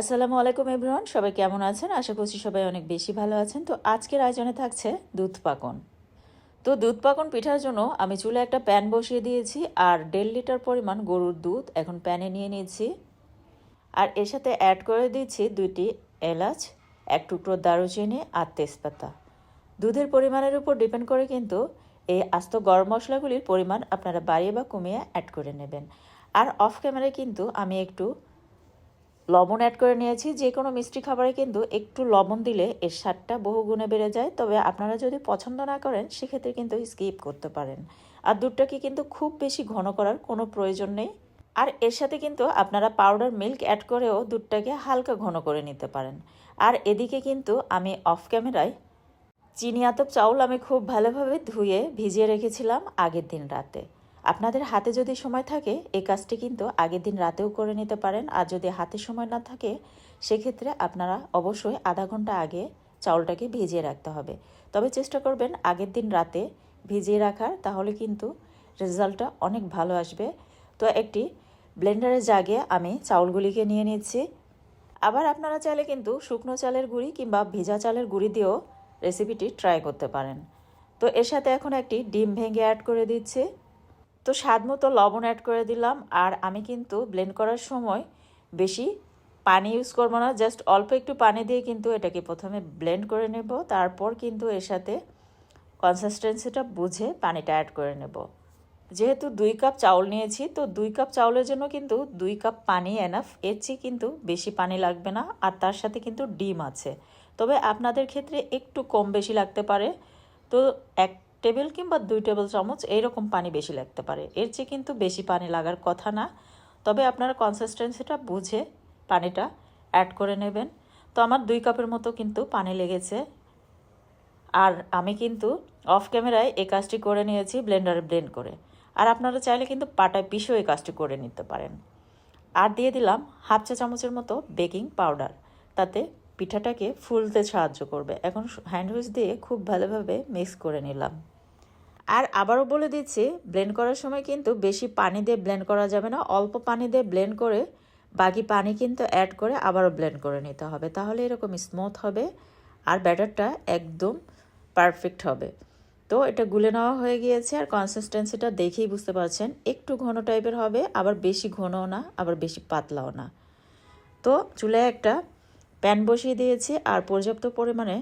আসসালামু আলাইকুম এভরিওয়ান, সবাই কেমন আছেন? আশা করছি সবাই অনেক বেশি ভালো আছেন। তো আজকের আয়োজনে থাকছে দুধ পাকন। তো দুধ পাকন পিঠার জন্য আমি চুলে একটা প্যান বসিয়ে দিয়েছি আর দেড় লিটার পরিমাণ গরুর দুধ এখন প্যানে নিয়ে নিয়েছি। আর এর সাথে অ্যাড করে দিচ্ছি দুইটি এলাচ, এক টুকরো দারুচিনি আর তেজপাতা। দুধের পরিমাণের উপর ডিপেন্ড করে কিন্তু এই আস্ত গরম মশলাগুলির পরিমাণ আপনারা বাড়িয়ে বা কমিয়ে অ্যাড করে নেবেন। আর অফ ক্যামেরায় কিন্তু আমি একটু লবণ অ্যাড করে নিয়েছি। যে কোনো মিষ্টি খাবারে কিন্তু একটু লবণ দিলে এর স্বাদটা বহু গুণে বেড়ে যায়। তবে আপনারা যদি পছন্দ না করেন, সেক্ষেত্রে কিন্তু স্কিপ করতে পারেন। আর দুধটাকে কিন্তু খুব বেশি ঘন করার কোনো প্রয়োজন নেই। আর এর সাথে কিন্তু আপনারা পাউডার মিল্ক অ্যাড করেও দুধটাকে হালকা ঘন করে নিতে পারেন। আর এদিকে কিন্তু আমি অফ ক্যামেরায় চিনি আতপ চাউল আমি খুব ভালোভাবে ধুয়ে ভিজিয়ে রেখেছিলাম আগের দিন রাতে। আপনাদের হাতে যদি সময় থাকে এই কাজটি কিন্তু আগের দিন রাতেও করে নিতে পারেন। আর যদি হাতে সময় না থাকে, সেক্ষেত্রে আপনারা অবশ্যই আধা ঘণ্টা আগে চাউলটাকে ভিজিয়ে রাখতে হবে। তবে চেষ্টা করবেন আগের দিন রাতে ভিজিয়ে রাখার, তাহলে কিন্তু রেজাল্টটা অনেক ভালো আসবে। তো একটি ব্লেন্ডারের জাগে আমি চাউলগুলিকে নিয়ে নিচ্ছি। আবার আপনারা চাইলে কিন্তু শুকনো চালের গুঁড়ি কিংবা ভেজা চালের গুঁড়ি দিয়েও রেসিপিটি ট্রাই করতে পারেন। তো এর সাথে এখন একটি ডিম ভেঙে অ্যাড করে দিচ্ছি। তো স্বাদ মতো লবণ অ্যাড করে দিলাম। আর আমি কিন্তু ব্লেন্ড করার সময় বেশি পানি ইউজ করব না জাস্ট অল্প একটু পানি দিয়ে কিন্তু এটাকে প্রথমে ব্লেন্ড করে নেব। তারপর কিন্তু এর সাথে কনসিস্টেন্সিটা বুঝে পানিটা অ্যাড করে নেব। যেহেতু দুই কাপ চাউল নিয়েছি, তো দুই কাপ চাউলের জন্য কিন্তু দুই কাপ পানি এনাফ এর চেয়ে কিন্তু বেশি পানি লাগবে না, আর তার সাথে কিন্তু ডিম আছে। তবে আপনাদের ক্ষেত্রে একটু কম বেশি লাগতে পারে। তো এক টেবিল কিংবা দুই টেবিল চামচ এইরকম পানি বেশি লাগতে পারে। এর চেয়ে কিন্তু বেশি পানি লাগার কথা না। তবে আপনারা কনসিস্টেন্সিটা বুঝে পানিটা অ্যাড করে নেবেন। তো আমার দুই কাপের মতো কিন্তু পানি লেগেছে। আর আমি কিন্তু অফ ক্যামেরায় এই কাজটি করে নিয়েছি ব্লেন্ডারে ব্লেন্ড করে। আর আপনারা চাইলে কিন্তু পাটায় পিষেও এই কাজটি করে নিতে পারেন। আর দিয়ে দিলাম হাফ চা চামচের মতো বেকিং পাউডার তাতে পিঠাটাকে ফুলতে সাহায্য করবে। এখন হ্যান্ড হুইচ দিয়ে খুব ভালোভাবে মিক্স করে নিলাম। আর আবারও বলে দিচ্ছি ব্লেন্ড করার সময় কিন্তু বেশি পানি দিয়ে ব্লেন্ড করা যাবে না। অল্প পানি দিয়ে ব্লেন্ড করে বাকি পানি কিন্তু অ্যাড করে আবারও ব্লেন্ড করে নিতে হবে। তাহলে এরকম স্মুথ হবে আর ব্যাটারটা একদম পারফেক্ট হবে। তো এটা গুলে নেওয়া হয়ে গিয়েছে আর কনসিস্টেন্সিটা দেখেই বুঝতে পারছেন। একটু ঘন টাইপের হবে, আবার বেশি ঘনও না, আবার বেশি পাতলাও না। তো চুলায় একটা প্যান বসিয়ে দিয়েছি আর পর্যাপ্ত পরিমাণে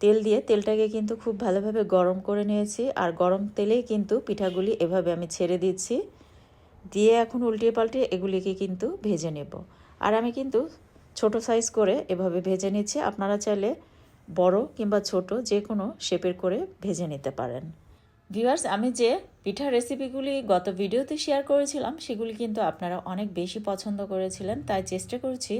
তেল দিয়ে তেলটাকে কিন্তু খুব ভালোভাবে গরম করে নিয়েছি। আর গরম তেলেই কিন্তু পিঠাগুলি এভাবে আমি ছেড়ে দিচ্ছি। দিয়ে এখন উল্টিয়ে পাল্টিয়ে এগুলিকে কিন্তু ভেজে নেব। আর আমি কিন্তু ছোট সাইজ করে এভাবে ভেজে নিচ্ছি। আপনারা চাইলে বড় কিংবা ছোট যে কোনো শেপের করে ভেজে নিতে পারেন। ভিউয়ার্স আমি যে পিঠার রেসিপিগুলি গত ভিডিওতে শেয়ার করেছিলাম, সেগুলি কিন্তু আপনারা অনেক বেশি পছন্দ করেছিলেন। তাই চেষ্টা করছি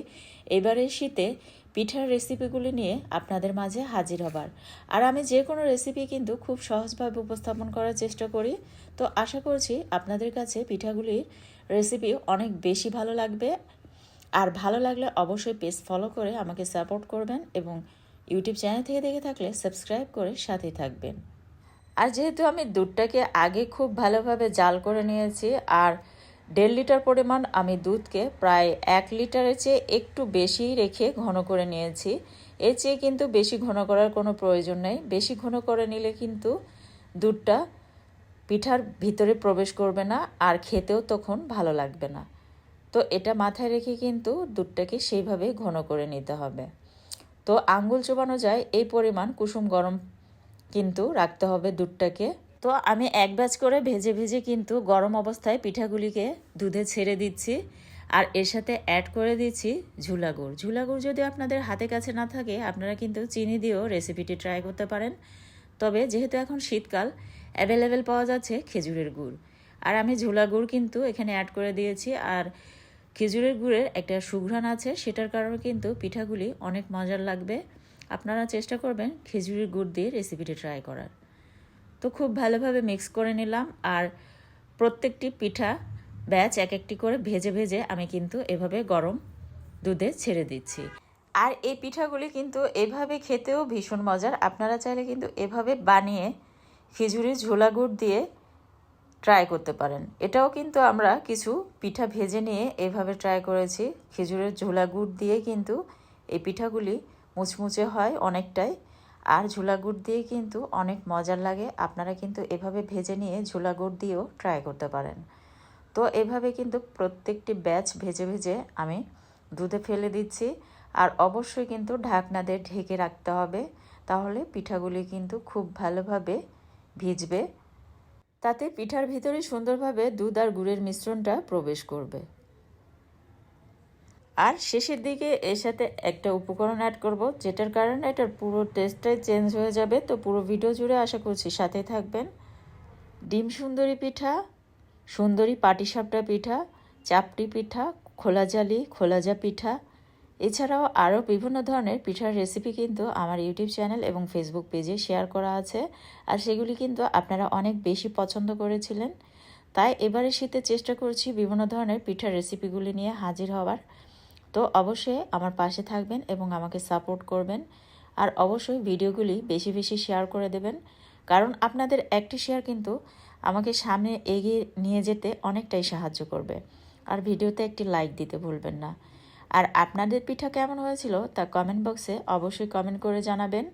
এবারের শীতে পিঠার রেসিপিগুলি নিয়ে আপনাদের মাঝে হাজির হবার। আর আমি যে কোনো রেসিপি কিন্তু খুব সহজভাবে উপস্থাপন করার চেষ্টা করি। তো আশা করছি আপনাদের কাছে পিঠাগুলির রেসিপি অনেক বেশি ভালো লাগবে। আর ভালো লাগলে অবশ্যই পেজ ফলো করে আমাকে সাপোর্ট করবেন এবং ইউটিউব চ্যানেল থেকে দেখে থাকলে সাবস্ক্রাইব করে সাথেই থাকবেন। আর যেহেতু আমি দুধটাকে আগে খুব ভালোভাবে জাল করে নিয়েছি, আর দেড় লিটার পরিমাণ আমি দুধকে প্রায় এক লিটারের চেয়ে একটু বেশি রেখে ঘন করে নিয়েছি। এর চেয়ে কিন্তু বেশি ঘন করার কোনো প্রয়োজন নেই। বেশি ঘন করে নিলে কিন্তু দুধটা পিঠার ভিতরে প্রবেশ করবে না, আর খেতেও তখন ভালো লাগবে না। তো এটা মাথায় রেখে কিন্তু দুধটাকে সেইভাবে ঘন করে নিতে হবে। তো আঙ্গুল চোবানো যায়, এই পরিমাণ কুসুম গরম কিন্তু রাখতে হবে দুধটাকে। তো আমি এক ব্যাচ করে ভেজে ভেজে কিন্তু গরম অবস্থায় পিঠাগুলিকে দুধে ছেড়ে দিচ্ছি। আর এর সাথে অ্যাড করে দিচ্ছি ঝুলা গুড়। ঝুলা গুড় যদি আপনাদের হাতে কাছে না থাকে, আপনারা কিন্তু চিনি দিয়েও রেসিপিটি ট্রাই করতে পারেন। তবে যেহেতু এখন শীতকাল অ্যাভেলেবেল পাওয়া যাচ্ছে খেজুরের গুড়। আর আমি ঝুলা গুড় কিন্তু এখানে অ্যাড করে দিয়েছি। আর খেজুরের গুড়ের একটা সুঘ্রাণ আছে, সেটার কারণে কিন্তু পিঠাগুলি অনেক মজার লাগবে। আপনারা চেষ্টা করবেন খেজুরের গুড় দিয়ে রেসিপিটি ট্রাই করার। তো খুব ভালোভাবে মিক্স করে নিলাম, আর প্রত্যেকটি পিঠা ব্যাচ এক একটি করে ভেজে ভেজে আমি কিন্তু এভাবে গরম দুধে ছেড়ে দিচ্ছি। আর এই পিঠাগুলি কিন্তু এভাবে খেতেও ভীষণ মজার। আপনারা চাইলে কিন্তু এভাবে বানিয়ে খেজুরের ঝোলা গুড় দিয়ে ট্রাই করতে পারেন। এটাও কিন্তু আমরা কিছু পিঠা ভেজে নিয়ে এভাবে ট্রাই করেছি। খেজুরের ঝোলা গুড় দিয়ে কিন্তু এই পিঠাগুলি মুচমুচে হয় অনেকটাই। আর ঝোলা গুড় দিয়ে কিন্তু অনেক মজার লাগে। আপনারা কিন্তু এভাবে ভেজে নিয়ে ঝোলা গুড় দিয়েও ট্রাই করতে পারেন। তো এভাবে কিন্তু প্রত্যেকটি ব্যাচ ভেজে ভেজে আমি দুধে ফেলে দিচ্ছি। আর অবশ্যই কিন্তু ঢাকনা দিয়ে ঢেকে রাখতে হবে। তাহলে পিঠাগুলি কিন্তু খুব ভালোভাবে ভিজবে। তাতে পিঠার ভিতরে সুন্দরভাবে দুধ আর গুড়ের মিশ্রণটা প্রবেশ করবে। আর শেষের দিকে এর সাথে একটা উপকরণ অ্যাড করব, যেটার কারণে এটার পুরো টেস্টটাই চেঞ্জ হয়ে যাবে। তো পুরো ভিডিও জুড়ে আশা করছি সাথে থাকবেন। ডিম সুন্দরী পিঠা, সুন্দরী পাটিসাপটা পিঠা, চাপটি পিঠা, খোলা জালি খোলাজা পিঠা। এছাড়াও আরও বিভিন্ন ধরনের পিঠার রেসিপি কিন্তু আমার ইউটিউব চ্যানেল এবং ফেসবুক পেজে শেয়ার করা আছে। আর সেগুলি কিন্তু আপনারা অনেক বেশি পছন্দ করেছিলেন। তাই এবারে শীতে চেষ্টা করছি বিভিন্ন ধরনের পিঠার রেসিপিগুলি নিয়ে হাজির হওয়ার। তো অবশ্যই আমার পাশে থাকবেন এবং আমাকে সাপোর্ট করবেন। আর অবশ্যই ভিডিওগুলি বেশি বেশি শেয়ার করে দেবেন। কারণ আপনাদের একটি শেয়ার কিন্তু আমাকে সামনে এগিয়ে নিয়ে যেতে অনেকটাই সাহায্য করবে। আর ভিডিওতে একটি লাইক দিতে ভুলবেন না। আর আপনাদের পিঠা কেমন হয়েছিল তা কমেন্ট বক্সে অবশ্যই কমেন্ট করে জানাবেন।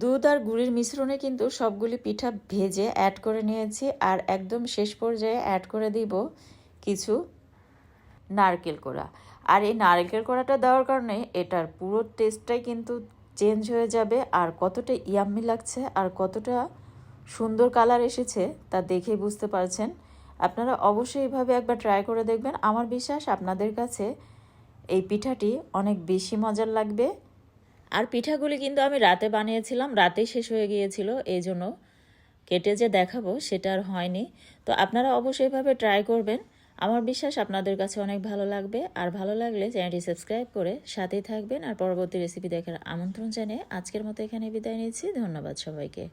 দুধ আর গুড়ের মিশ্রণে কিন্তু সবগুলি পিঠা ভেজে অ্যাড করে নিয়েছি। আর একদম শেষ পর্যায়ে অ্যাড করে দিব কিছু নারকেল কোড়া। আর এই নারকেল কোড়াটা দেওয়ার কারণে এটার পুরো টেস্টটাই কিন্তু চেঞ্জ হয়ে যাবে। আর কতটা ইয়াম্মি লাগছে আর কতটা সুন্দর কালার এসেছে তা দেখেই বুঝতে পারছেন। আপনারা অবশ্যই এইভাবে একবার ট্রাই করে দেখবেন। আমার বিশ্বাস আপনাদের কাছে এই পিঠাটি অনেক বেশি মজার লাগবে। আর পিঠাগুলি কিন্তু আমি রাতে বানিয়েছিলাম, রাতেই শেষ হয়ে গিয়েছিল এই জন্য কেটে যে দেখাবো সেটা আর হয়নি। তো আপনারা অবশ্যই এভাবে ট্রাই করবেন। আমার বিশ্বাস আপনাদের কাছে অনেক ভালো লাগবে। আর ভালো লাগলে চ্যানেলটি সাবস্ক্রাইব করে সাথেই থাকবেন। আর পরবর্তী রেসিপি দেখার আমন্ত্রণ জানিয়ে আজকের মতো এখানে বিদায় নিচ্ছি। ধন্যবাদ সবাইকে।